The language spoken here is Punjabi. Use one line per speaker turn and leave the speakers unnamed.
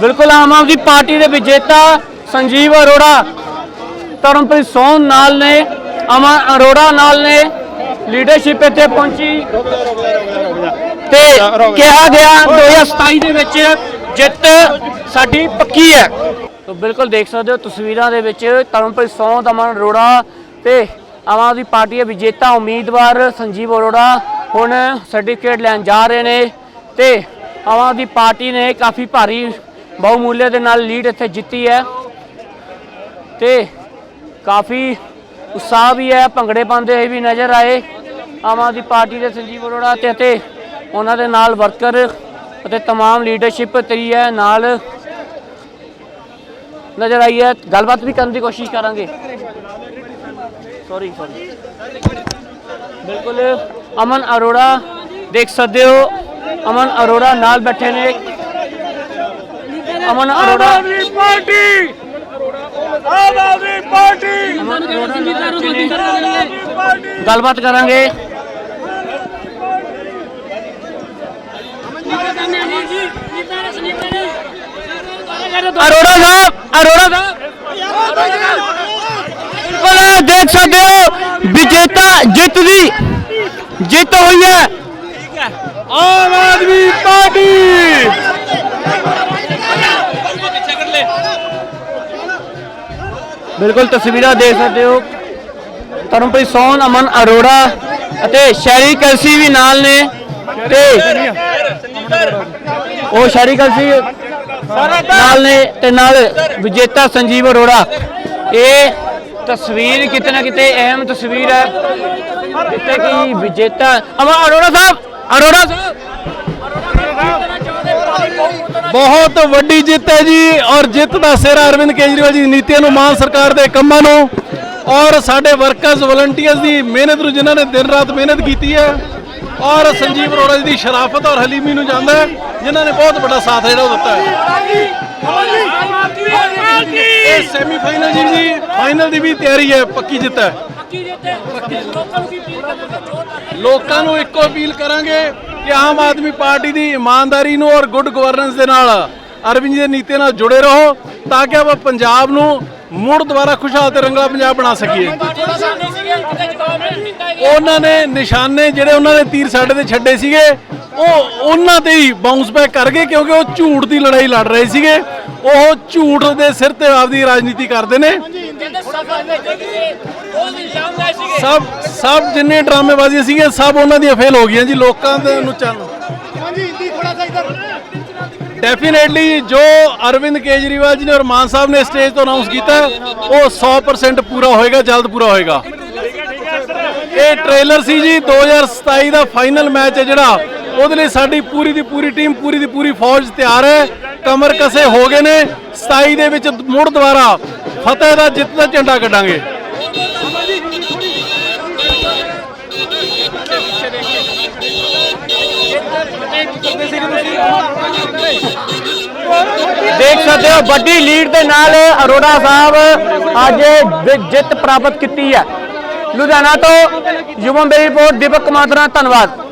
ਬਿਲਕੁਲ ਆਮ ਆਦਮੀ ਪਾਰਟੀ ਦੇ ਵਿਜੇਤਾ ਸੰਜੀਵ ਅਰੋੜਾ, ਧਰਮਪ੍ਰੀਤ ਸੋਨ ਨਾਲ ਨੇ ਅਮਨ ਅਰੋੜਾ ਨਾਲ ਨੇ ਲੀਡਰਸ਼ਿਪ ਇੱਥੇ ਪਹੁੰਚੀ। ਤੇ ਕਿਹਾ ਗਿਆ 2027 ਦੇ ਵਿੱਚ ਜਿੱਤ ਸਾਡੀ ਪੱਕੀ ਹੈ। ਤੋ ਬਿਲਕੁਲ ਦੇਖ ਸਕਦੇ ਹੋ ਤਸਵੀਰਾਂ ਦੇ ਵਿੱਚ ਧਰਮਪ੍ਰੀਤ ਸੋਨ ਅਮਨ ਅਰੋੜਾ ਤੇ ਆਮ ਆਦਮੀ ਪਾਰਟੀ ਦੇ ਵਿਜੇਤਾ ਉਮੀਦਵਾਰ ਸੰਜੀਵ ਅਰੋੜਾ ਹੁਣ ਸਰਟੀਫਿਕੇਟ ਲੈਣ ਜਾ ਰਹੇ ਨੇ ਤੇ ਆਮ ਆਦਮੀ ਪਾਰਟੀ ਨੇ ਕਾਫੀ ਭਾਰੀ ਬਹੁਮੂਲੇ ਦੇ ਨਾਲ ਲੀਡ ਇੱਥੇ ਜਿੱਤੀ ਹੈ। ਤੇ ਕਾਫੀ ਉਤਸ਼ਾਹ ਵੀ ਹੈ, ਭੰਗੜੇ ਪਾਉਂਦੇ ਹੋਏ ਵੀ ਨਜ਼ਰ ਆਏ। ਆਮ ਆਦਮੀ ਪਾਰਟੀ ਦੇ ਸੰਜੀਵ ਅਰੋੜਾ ਤੇ ਅਤੇ ਉਹਨਾਂ ਦੇ ਨਾਲ ਵਰਕਰ ਅਤੇ तमाम ਲੀਡਰਸ਼ਿਪ ਤੇਰੀ ਹੈ, ਨਾਲ ਨਜ਼ਰ ਆਈ ਹੈ। ਗੱਲਬਾਤ ਵੀ ਕਰਨ ਦੀ ਕੋਸ਼ਿਸ਼ ਕਰਾਂਗੇ। ਸੌਰੀ ਸੌਰੀ ਬਿਲਕੁਲ ਅਮਨ ਅਰੋੜਾ ਦੇਖ ਸਕਦੇ ਹੋ। ਅਮਨ ਅਰੋੜਾ ਨਾਲ ਬੈਠੇ ਨੇ। ਅਮਨ ਅਰੋੜਾ।
ਪਾਰਟੀ। ਆਮ ਆਦਮੀ ਪਾਰਟੀ।
ਨਾਲ ਬੈਠੇ ਨੇ। ਗੱਲਬਾਤ ਕਰਾਂਗੇ। ਅਰੋੜਾ ਸਾਹਿਬ ਅਰੋੜਾ ਸਾਹਿਬ। ਬਿਲਕੁਲ ਦੇਖ ਸਕਦੇ ਹੋ ਵਿਜੇਤਾ ਜਿੱਤ ਦੀ ਜਿੱਤ ਹੋਈ ਹੈ।
ਆਮ ਆਦਮੀ ਪਾਰਟੀ।
ਬਿਲਕੁਲ ਤਸਵੀਰਾਂ ਦੇਖ ਸਕਦੇ ਹੋ। ਤਰਨਪ੍ਰੀਤ ਸੋਨ ਅਮਨ ਅਰੋੜਾ ਅਤੇ ਸ਼ੈਰੀ ਕਲਸੀ ਵੀ ਨਾਲ ਨੇ ਤੇ ਉਹ ਸ਼ੈਰੀ ਕਲਸੀ ਨਾਲ ਨੇ ਤੇ ਨਾਲ ਵਿਜੇਤਾ ਸੰਜੀਵ ਅਰੋੜਾ। ਇਹ ਤਸਵੀਰ ਕਿਤੇ ਨਾ ਕਿਤੇ ਅਹਿਮ ਤਸਵੀਰ ਹੈ। ਜਿੱਥੇ ਕਿ ਵਿਜੇਤਾ ਅਮਨ ਅਰੋੜਾ ਸਾਹਿਬ ਅਰੋੜਾ ਸਾਹਿਬ।
ਬਹੁਤ ਵੱਡੀ ਜਿੱਤ ਹੈ ਜੀ ਔਰ ਜਿੱਤ ਦਾ ਸਿਰ ਅਰਵਿੰਦ ਕੇਜਰੀਵਾਲ ਜੀ ਦੀ ਨੀਤੀਆਂ ਨੂੰ ਮਾਨ ਸਰਕਾਰ ਦੇ ਕੰਮਾਂ ਨੂੰ ਔਰ ਸਾਡੇ ਵਰਕਰਸ ਵਲੰਟੀਅਰਸ ਦੀ ਮਿਹਨਤ ਨੂੰ ਜਿਨ੍ਹਾਂ ਨੇ ਦਿਨ ਰਾਤ ਮਿਹਨਤ ਕੀਤੀ ਹੈ ਔਰ ਸੰਜੀਵ ਅਰੋੜਾ ਜੀ ਦੀ ਸ਼ਰਾਫਤ ਔਰ ਹਲੀਮੀ ਨੂੰ ਜਾਂਦਾ ਜਿਨ੍ਹਾਂ ਨੇ ਬਹੁਤ ਵੱਡਾ ਸਾਥ ਜਿਹੜਾ ਉਹ ਦਿੱਤਾ ਹੈ। ਇਹ ਸੈਮੀ ਫਾਈਨਲ ਜੀ ਜੀ ਫਾਈਨਲ ਦੀ ਵੀ ਤਿਆਰੀ ਹੈ ਪੱਕੀ ਜਿੱਤ ਹੈ। ਲੋਕਾਂ ਨੂੰ ਇੱਕੋ ਅਪੀਲ ਕਰਾਂਗੇ ਕਿ ਆਮ ਆਦਮੀ ਪਾਰਟੀ ਦੀ ਇਮਾਨਦਾਰੀ ਨੂੰ ਔਰ ਗੁੱਡ ਗਵਰਨੈਂਸ ਦੇ ਨਾਲ ਅਰਵਿੰਦ ਜੀ ਦੀ ਨੀਤੀ ਨਾਲ ਜੁੜੇ ਰਹੋ ਤਾਂ ਕਿ ਆਪਾਂ ਪੰਜਾਬ ਨੂੰ ਮੁੜ ਦੁਬਾਰਾ ਖੁਸ਼ਹਾਲ ਤੇ ਰੰਗਲਾ ਪੰਜਾਬ ਬਣਾ ਸਕੀਏ। ਉਹਨਾਂ ਨੇ ਨਿਸ਼ਾਨੇ ਜਿਹੜੇ ਉਹਨਾਂ ਨੇ ਤੀਰ ਸਾਡੇ ਤੇ ਛੱਡੇ ਸੀਗੇ, ਉਹ ਉਹਨਾਂ ਤੇ ਹੀ ਬਾਉਂਸ ਬੈਕ ਕਰ ਗਏ ਕਿਉਂਕਿ ਉਹ ਝੂਠ ਦੀ ਲੜਾਈ ਲੜ ਰਹੇ ਸੀਗੇ। ਉਹ ਝੂਠ ਦੇ ਸਿਰ ਤੇ ਆਪਦੀ ਰਾਜਨੀਤੀ ਕਰਦੇ ਨੇ। ਸਭ ਸਭ ਜਿੰਨੇ ਡਰਾਮੇਬਾਜ਼ੀਆਂ ਸੀਗੀਆਂ ਸਭ ਉਹਨਾਂ ਦੀਆਂ ਫੇਲ ਹੋ ਗਈਆਂ ਜੀ ਲੋਕਾਂ ਦੇ ਨੂੰ। ਚੱਲ ਡੈਫੀਨੇਟਲੀ ਜੋ ਅਰਵਿੰਦ ਕੇਜਰੀਵਾਲ ਜੀ ਨੇ ਔਰ ਮਾਨ ਸਾਹਿਬ ਨੇ ਸਟੇਜ ਤੋਂ ਅਨਾਉਂਸ ਕੀਤਾ ਉਹ 100% ਪੂਰਾ ਹੋਏਗਾ ਜਲਦ ਪੂਰਾ ਹੋਏਗਾ। ਇਹ ਟ੍ਰੇਲਰ ਸੀ ਜੀ 2027 ਦਾ ਫਾਈਨਲ ਮੈਚ ਹੈ ਜਿਹੜਾ। ਉਹਦੇ ਲਈ ਸਾਡੀ ਪੂਰੀ ਦੀ ਪੂਰੀ ਟੀਮ ਪੂਰੀ ਦੀ ਪੂਰੀ ਫੌਜ ਤਿਆਰ ਹੈ। ਕਮਰ ਕਸੇ ਹੋ ਗਏ ਨੇ 27 ਦੇ ਵਿੱਚ ਮੁੜ ਦੁਬਾਰਾ ਫਤਿਹ ਦਾ ਜਿੱਤ ਦਾ ਝੰਡਾ ਕੱਢਾਂਗੇ।
ਦੇਖ ਸਕਦੇ ਹੋ, ਵੱਡੀ ਲੀਡ ਦੇ ਨਾਲ ਅਰੋੜਾ ਸਾਹਿਬ ਅੱਜ ਜਿੱਤ ਪ੍ਰਾਪਤ ਕੀਤੀ ਹੈ। ਲੁਧਿਆਣਾ ਤੋਂ ਯੁਵਮ ਬੇਰੀ ਰਿਪੋਰਟ, ਦੀਪਕ ਕੁਮਾਰ ਧੰਨਵਾਦ।